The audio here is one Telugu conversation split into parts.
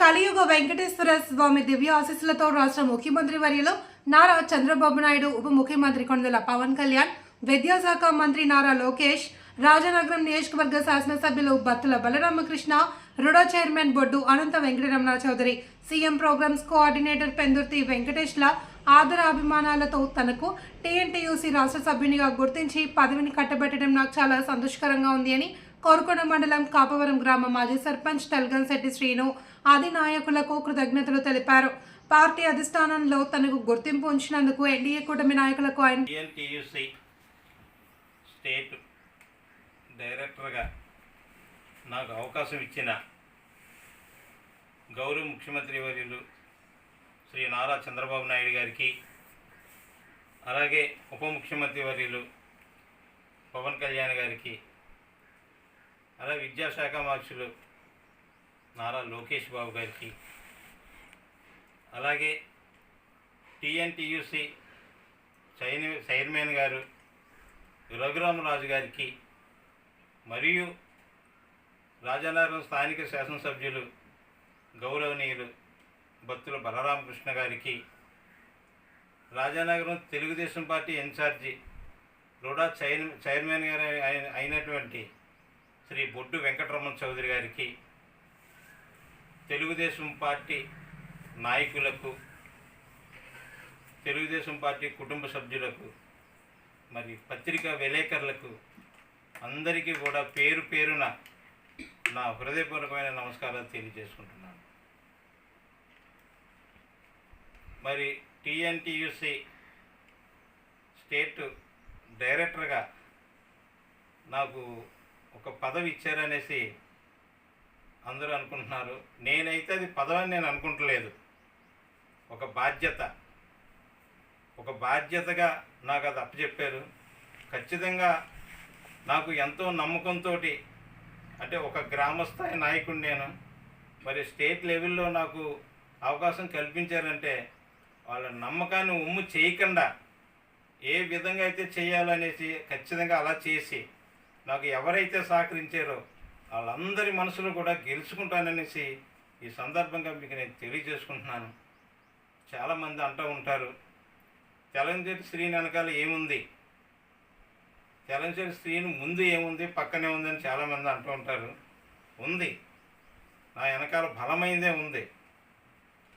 కలియుగ వెంకటేశ్వర స్వామి దివ్య ఆశీస్సులతో రాష్ట్ర ముఖ్యమంత్రి వర్యలో నారా చంద్రబాబు నాయుడు ఉప ముఖ్యమంత్రి కొండల పవన్ కళ్యాణ్ విద్యాశాఖ మంత్రి నారా లోకేష్ రాజనగరం నియోజకవర్గ శాసనసభ్యులు Battula Balaramakrishna రుడో chairman Boddu Ananta Venkataramana Chowdary CM programs coordinator Pendurthi వెంకటేష్ల ఆదర అభిమానాలతో తనకు టీఎన్టీయూసీ రాష్ట్ర సభ్యునిగా గుర్తించి పదవిని కట్టబెట్టడం నాకు చాలా సంతోషకరంగా ఉంది అని కోరుకొండ మండలం కాపవరం గ్రామ మాజీ సర్పంచ్ తల్గన్శెట్టి శ్రీను ఆది నాయకులకు కృతజ్ఞతలు తెలిపారు. పార్టీ అధిష్టానంలో తనకు గుర్తింపు ఉంచినందుకు ఎన్డీఏ కూటమి నాయకులకు ఆయన స్టేట్ డైరెక్టర్గా నాకు అవకాశం ఇచ్చిన గౌరవ ముఖ్యమంత్రి వర్యులు శ్రీ నారా చంద్రబాబు నాయుడు గారికి అలాగే ఉప ముఖ్యమంత్రి వర్యులు పవన్ కళ్యాణ్ గారికి అలా విద్యాశాఖ మార్చులు నారా లోకేష్ బాబు గారికి. అలాగే టీఎన్టీయూసీ చైన్ చైర్మన్ గారు రఘురామరాజు గారికి మరియు రాజానగరం స్థానిక శాసనసభ్యులు గౌరవనీయులు భక్తుల బలరామకృష్ణ గారికి Rajanagaram Telugu Desam party incharge RUDA chair chairman గారు అయిన- అయినటువంటి శ్రీ బొడ్డు వెంకటరమణ చౌదరి గారికి తెలుగుదేశం పార్టీ నాయకులకు తెలుగుదేశం పార్టీ కుటుంబ సభ్యులకు మరి పత్రికా విలేకరులకు అందరికీ కూడా పేరు పేరున నా హృదయపూర్వకమైన నమస్కారాలు తెలియజేసుకుంటున్నాను. మరి టిఎన్టీయూసి స్టేట్ డైరెక్టర్గా నాకు ఒక పదవి ఇచ్చారనేసి అందరూ అనుకుంటున్నారు. నేనైతే అది పదవని నేను అనుకుంటలేదు. ఒక బాధ్యత. ఒక బాధ్యతగా నాకు అది అప్పచెప్పారు. ఖచ్చితంగా నాకు ఎంతో నమ్మకంతో అంటే ఒక గ్రామస్థాయి నాయకుడు నేను మరి స్టేట్ లెవెల్లో నాకు అవకాశం కల్పించారంటే వాళ్ళ నమ్మకాన్ని ఉమ్ము చేయకుండా ఏ విధంగా అయితే చేయాలనేసి ఖచ్చితంగా అలా చేసి నాకు ఎవరైతే సహకరించారో వాళ్ళందరి మనసులో కూడా గెలుచుకుంటాననేసి ఈ సందర్భంగా మీకు నేను తెలియజేసుకుంటున్నాను. చాలామంది అంటూ ఉంటారు తెలంగాణ స్త్రీని వెనకాల ఏముంది? తెలంగాణ స్త్రీని ముందు ఏముంది? పక్కనే ఉందని చాలామంది అంటూ ఉంటారు. ఉంది. నా వెనకాల బలమైందే ఉంది.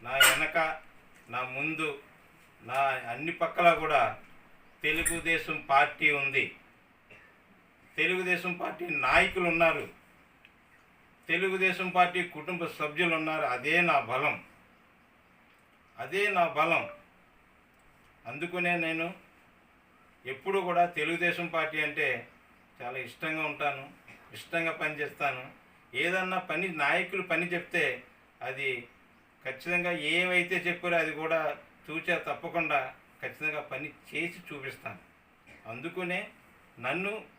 నా వెనక నా ముందు నా అన్ని పక్కల కూడా తెలుగుదేశం పార్టీ ఉంది. తెలుగుదేశం పార్టీ నాయకులు ఉన్నారు తెలుగుదేశం పార్టీ కుటుంబ సభ్యులు ఉన్నారు అదే నా బలం. అదే నా బలం. అందుకునే నేను ఎప్పుడు కూడా తెలుగుదేశం పార్టీ అంటే చాలా ఇష్టంగా ఉంటాను. ఇష్టంగా పనిచేస్తాను. ఏదన్నా పని నాయకులు పని చెప్తే అది ఖచ్చితంగా ఏవైతే చెప్పారో అది కూడా చూచా తప్పకుండా ఖచ్చితంగా పని చేసి చూపిస్తాను. అందుకునే నన్ను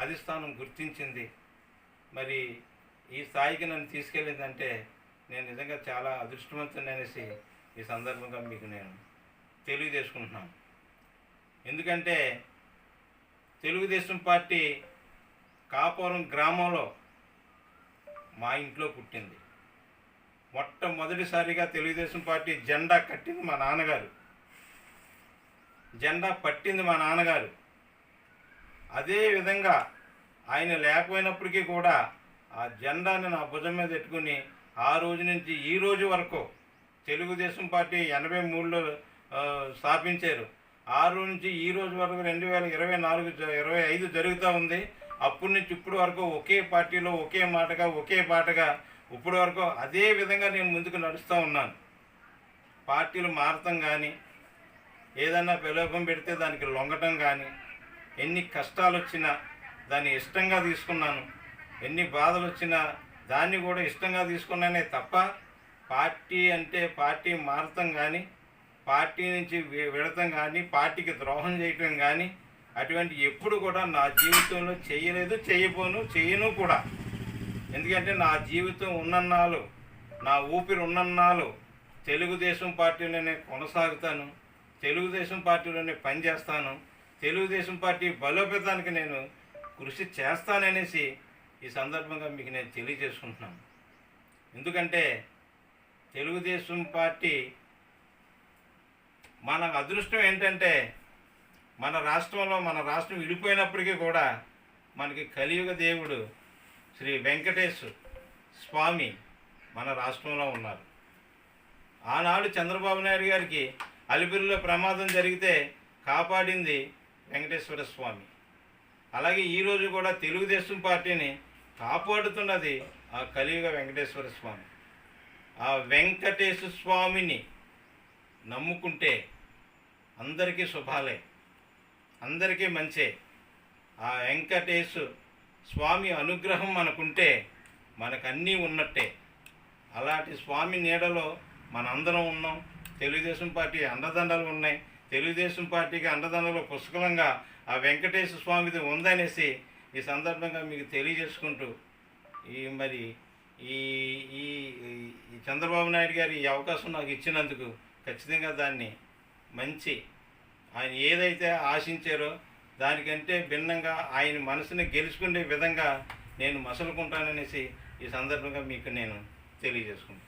అధిష్టానం గుర్తించింది. మరి ఈ స్థాయికి నన్ను తీసుకెళ్ళిందంటే నేను నిజంగా చాలా అదృష్టవంతుని అనేసి ఈ సందర్భంగా మీకు నేను తెలియజేసుకుంటున్నాను. ఎందుకంటే తెలుగుదేశం పార్టీ కాపురం గ్రామంలో మా ఇంట్లో పుట్టింది. మొట్టమొదటిసారిగా తెలుగుదేశం పార్టీ జెండా కట్టింది మా నాన్నగారు. జెండా పట్టింది మా నాన్నగారు. అదే విధంగా ఆయన లేకపోయినప్పటికీ కూడా ఆ జెండాని నా భుజం మీద పెట్టుకుని ఆ రోజు నుంచి ఈ రోజు వరకు తెలుగుదేశం పార్టీ ఎనభై మూడులో స్థాపించారు. ఆ రోజు నుంచి ఈ రోజు వరకు రెండు వేల ఇరవై నాలుగు ఇరవై ఐదు జరుగుతూ ఉంది. అప్పటి నుంచి ఇప్పటి వరకు ఒకే పార్టీలో ఒకే మాటగా ఒకే పాటగా ఇప్పటి వరకు అదే విధంగా నేను ముందుకు నడుస్తూ ఉన్నాను. పార్టీలు మారటం కానీ ఏదన్నా ప్రలోభం పెడితే దానికి లొంగటం కానీ ఎన్ని కష్టాలు వచ్చినా దాన్ని ఇష్టంగా తీసుకున్నాను. ఎన్ని బాధలు వచ్చినా దాన్ని కూడా ఇష్టంగా తీసుకున్నానే తప్ప పార్టీ అంటే పార్టీ మారతం కానీ పార్టీ నుంచి విడతం కానీ పార్టీకి ద్రోహం చేయటం కానీ అటువంటి ఎప్పుడు కూడా నా జీవితంలో చేయలేదు చేయబోను చేయను కూడా. ఎందుకంటే నా జీవితం ఉన్నన్నాళ్ళు నా ఊపిరి ఉన్నన్నాళ్ళు తెలుగుదేశం పార్టీలోనే కొనసాగుతాను తెలుగుదేశం పార్టీలోనే పనిచేస్తాను. తెలుగుదేశం పార్టీ బలోపేతానికి నేను కృషి చేస్తాననేసి ఈ సందర్భంగా మీకు నేను తెలియజేసుకుంటున్నాను. ఎందుకంటే తెలుగుదేశం పార్టీ మన అదృష్టం ఏంటంటే మన రాష్ట్రంలో మన రాష్ట్రం విడిపోయినప్పటికీ కూడా మనకి కలియుగ దేవుడు శ్రీ వెంకటేశ్ స్వామి మన రాష్ట్రంలో ఉన్నారు. ఆనాడు చంద్రబాబు నాయుడు గారికి అలిపిరిలో ప్రమాదం జరిగితే కాపాడింది వెంకటేశ్వర స్వామి. అలాగే ఈరోజు కూడా తెలుగుదేశం పార్టీని కాపాడుతున్నది ఆ కలియుగ వెంకటేశ్వర స్వామి. ఆ వెంకటేశ్వర స్వామిని నమ్ముకుంటే అందరికీ శుభాలే అందరికీ మంచే. ఆ వెంకటేశు స్వామి అనుగ్రహం మనకుంటే మనకన్నీ ఉన్నట్టే. అలాంటి స్వామి నీడలో మనందరం ఉన్నాం. తెలుగుదేశం పార్టీ అండదండలు ఉన్నాయి. తెలుగుదేశం పార్టీకి అండదండలో పుష్కలంగా ఆ వెంకటేశ్వర స్వామిది ఉందనేసి ఈ సందర్భంగా మీకు తెలియజేసుకుంటూ ఈ మరి ఈ ఈ ఈ చంద్రబాబు నాయుడు గారి ఈ అవకాశం నాకు ఇచ్చినందుకు ఖచ్చితంగా దాన్ని మంచి ఆయన ఏదైతే ఆశించారో దానికంటే భిన్నంగా ఆయన మనసుని గెలుచుకునే విధంగా నేను మసలుకుంటాననేసి ఈ సందర్భంగా మీకు నేను తెలియజేసుకుంటాను